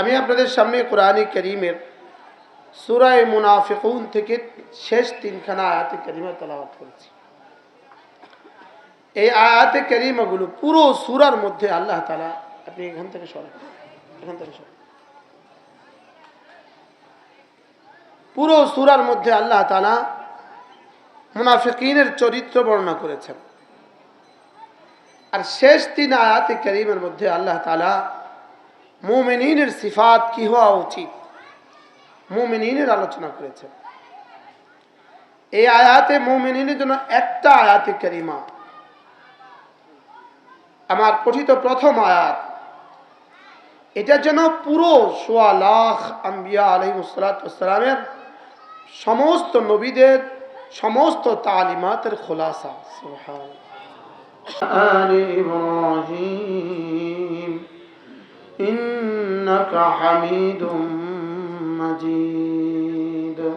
আমি আপনাদের সামনে কোরআনী করিমের সুরায় মুনাফিকুন থেকে শেষ তিনখানা আয়াতে করিমা তেলাওয়াত করেছি। এই আয়াতে করিমাগুলো পুরো সুরার মধ্যে আল্লাহ তালা আপনি এখান থেকে সরেন, এখান থেকে সরেন। পুরো সুরার মধ্যে আল্লাহ তালা মুনাফিকিনের চরিত্র বর্ণনা করেছেন। আর শেষ তিন আয়াতে করিমের মধ্যে আল্লাহ তালা মোমেনিনের সিফাত কি হওয়া উচিত? মোমেনিনের আলোচনা করেছে। এই আয়াতে মোমেনিনের জন্য একটা আয়াতে কারিমা। আমার পঠিত প্রথম আয়াত। এটা যেন পুরো সোয়া লাখ আম্বিয়া আলহিমসালাতামের সমস্ত নবীদের, সমস্ত তালিমাতের খোলাসা। সুহান إنك حميد مجيد.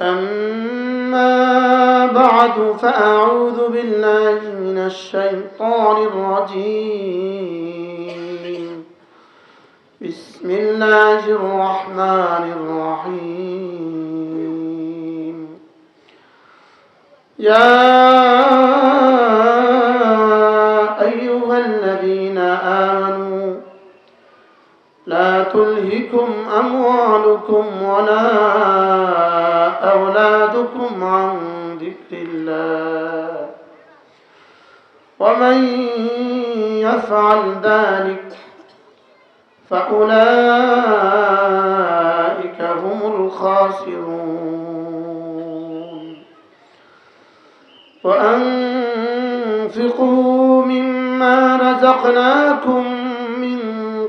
أما بعد فأعوذ بالله من الشيطان الرجيم. بسم الله الرحمن الرحيم. يا تلهكم أموالكم ولا أولادكم عن ذكر الله ومن يفعل ذلك فأولئك هم الخاسرون. وأنفقوا مما رزقناكم من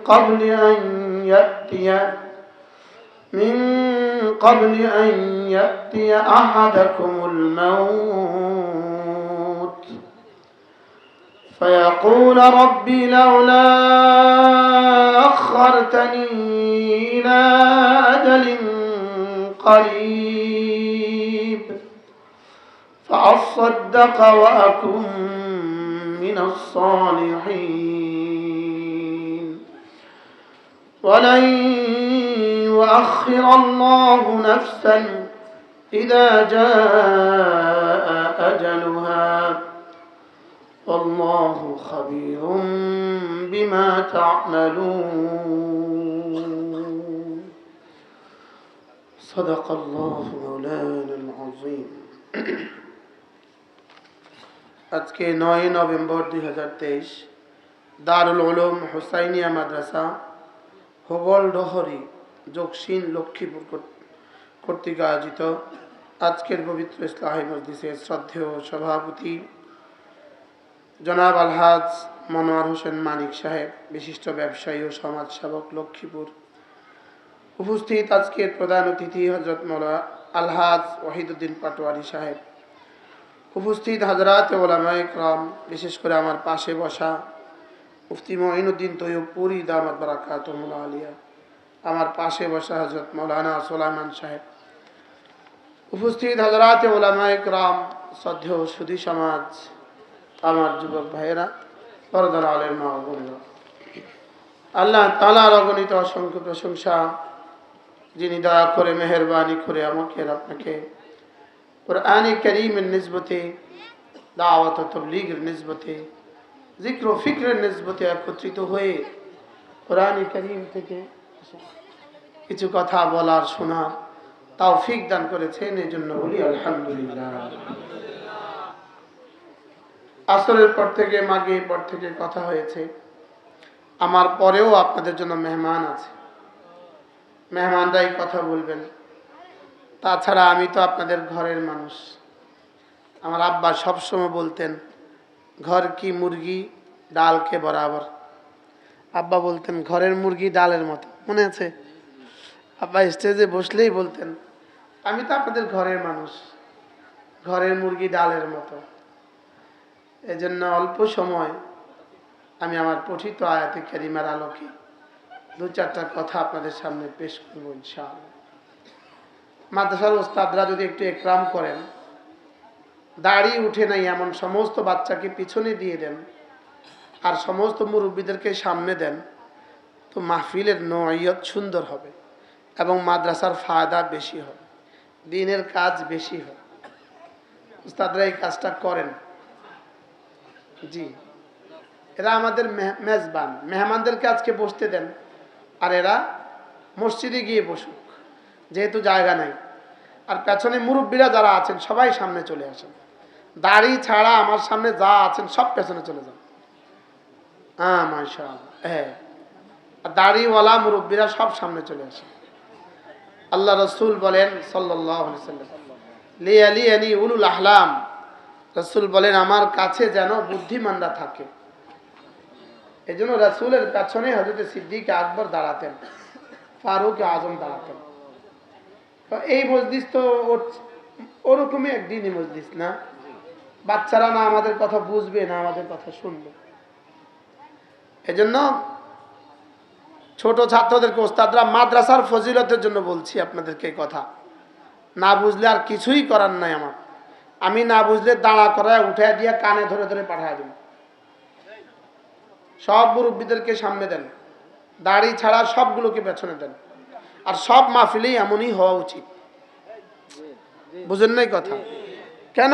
قبل أن يأتي من قبل أن يأتي أحدكم الموت. فيقول ربي لولا أخرتني إلى أجل قريب. فأصدق وأكن من الصالحين. ولن يؤخر الله نفسا إذا جاء أجلها والله خبير بما تعملون صدق الله مولانا العظيم আজকে নয় নভেম্বর দুই হাজার তেইশ দারুল উলুম হুসাইনিয়া মাদ্রাসা হোগল ডহরি যোগসিন লক্ষ্মীপুর কর্তৃক আয়োজিত আজকের পবিত্র ইসলাহী মসজিদের শ্রদ্ধেয় সভাপতি জনাব আলহাজ মনোয়ার হোসেন মানিক সাহেব, বিশিষ্ট ব্যবসায়ী ও সমাজসেবক লক্ষ্মীপুর। উপস্থিত আজকের প্রধান অতিথি হজরত মৌলা আলহাজ ওয়াহিদুদ্দিন পাটোয়ারি সাহেব। উপস্থিত হাজরাত ওলামায় ইকরাম বিশেষ করে আমার পাশে বসা মুফতি মঈনুদ্দিন তৈয়বপুরি দামাত বারাকাতুল্লাহ আলিয়া, আমার পাশে বসা হজরত মৌলানা সোলাইমান সাহেব উপস্থিত হাজরাত ওলামায় ইকরাম শ্রদ্ধেয় সুধী সমাজ, আমার যুবক ভাইয়েরা পরদার আলের মা। আল্লাহ তালার অগণিত অসংখ্য প্রশংসা, যিনি দয়া করে, মেহরবানি করে আমাকে আপনাকে কোরআনে করিমের নিসবতে, দাওয়াত তবলিগের নিসবতে জিক্র ফিক্রের নিসবতে একত্রিত হয়ে কোরআন করিম থেকে কিছু কথা বলার শোনার তাও ফিক দান করেছেন এই জন্য বলি আলহামদুলিল্লাহ। আসরের পর থেকে মাগে পর থেকে কথা হয়েছে। আমার পরেও আপনাদের জন্য মেহমান আছে। মেহমানরাই কথা বলবেন। তাছাড়া আমি তো আপনাদের ঘরের মানুষ। আমার আব্বা সবসময় বলতেন ঘর কি মুরগি ডালকে বরাবর? আব্বা বলতেন, ঘরের মুরগি ডালের মতো। মনে আছে? আব্বা স্টেজে বসলেই বলতেন, আমি তো আপনাদের ঘরের মানুষ। ঘরের মুরগি ডালের মতো। এজন্য অল্প সময় আমি আমার পঠিত আয়াতে ক্যারিমার আলোকে দু চারটা কথা আপনাদের সামনে পেশ করব ইনশাআল্লাহ। মাদ্রাসার ওস্তাদরা যদি একটু একরাম করেন দাড়ি উঠে নাই এমন সমস্ত বাচ্চাকে পিছনে দিয়ে দেন আর সমস্ত মুরব্বীদেরকে সামনে দেন, তো মাহফিলের নয়ত সুন্দর হবে এবং মাদ্রাসার ফায়দা বেশি হবে, দিনের কাজ বেশি হবে। উস্তাদরা এই কাজটা করেন। জি। এরা আমাদের মেজবান। মেহমানদেরকে আজকে বসতে দেন, আর এরা মসজিদে গিয়ে বসুক, যেহেতু জায়গা নাই। আর পেছনে মুরব্বীরা যারা আছেন, সবাই সামনে চলে আসেন। দাড়ি ছাড়া আমার সামনে যা আছেন সব পেছনে চলে যান। হ্যাঁ হ্যাঁ। দাড়িওয়ালা মুরব্বীরা সব সামনে চলে আসেন আল্লাহ রসুল বলেন সাল্লাম উলুল আহলাম। রসুল বলেন, আমার কাছে যেন বুদ্ধিমানরা থাকে। এই জন্য রসুলের পেছনে হজরত সিদ্দিক আকবর দাঁড়াতেন, ফারুক আজম দাঁড়াতেন। তো এই মসজিদ তো ওর- ওরকমই একদিনই মসজিদ না? বাচ্চারা না আমাদের কথা বুঝবে, না আমাদের কথা শুনবে। এজন্য ছোট ছাত্রদেরকে, ওস্তাদরা মাদ্রাসার ফজিলতের জন্য বলছি আপনাদেরকে কথা। না বুঝলে আর কিছুই করার নাই আমার। আমি না বুঝলে দাঁড়া করায় উঠে দিয়ে কানে ধরে ধরে পাঠায় দেব। সব মুরব্বীদেরকে সামনে দেন। দাড়ি ছাড়া সবগুলোকে পেছনে দেন। আর সব মাহফিলেই এমনই হওয়া উচিত। বুঝেন নাই কথা? কেন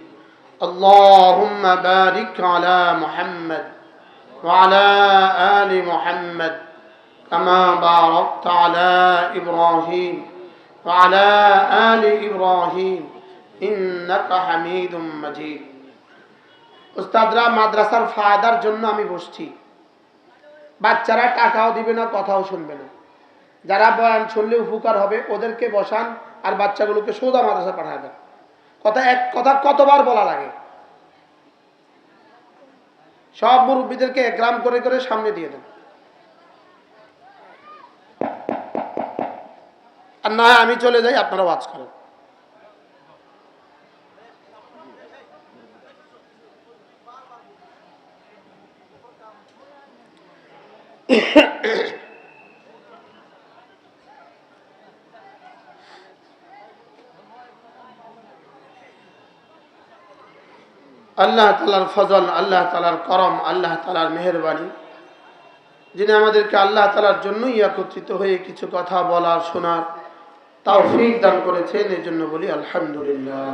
اللهم بارك على محمد وعلى آل محمد كما باركت على إبراهيم وعلى آل إبراهيم إنك حميد مجيد উস্তাদরা মাদ্রাসার ফায়দার জন্য আমি বসছি বাচ্চারা টাকাও দিবে না কথাও শুনবে না যারা বয়ান শুনলে উপকার হবে ওদেরকে বসান আর বাচ্চাগুলোকে সোজা মাদ্রাসা পাঠায় দেন কথা এক কথা কতবার বলা লাগে? সব মুরব্বীদেরকে গ্রাম করে করে সামনে দিয়ে দেন। আর না আমি চলে যাই, আপনারা ওয়াজ করেন। আল্লাহ তালার ফজল, আল্লাহ তালার করম, আল্লাহ তালার মেহরবানি। যিনি আমাদেরকে আল্লাহ তালার জন্যই একত্রিত হয়ে কিছু কথা বলার, শোনার তাও দান করেছেন এই জন্য বলি আলহামদুলিল্লাহ।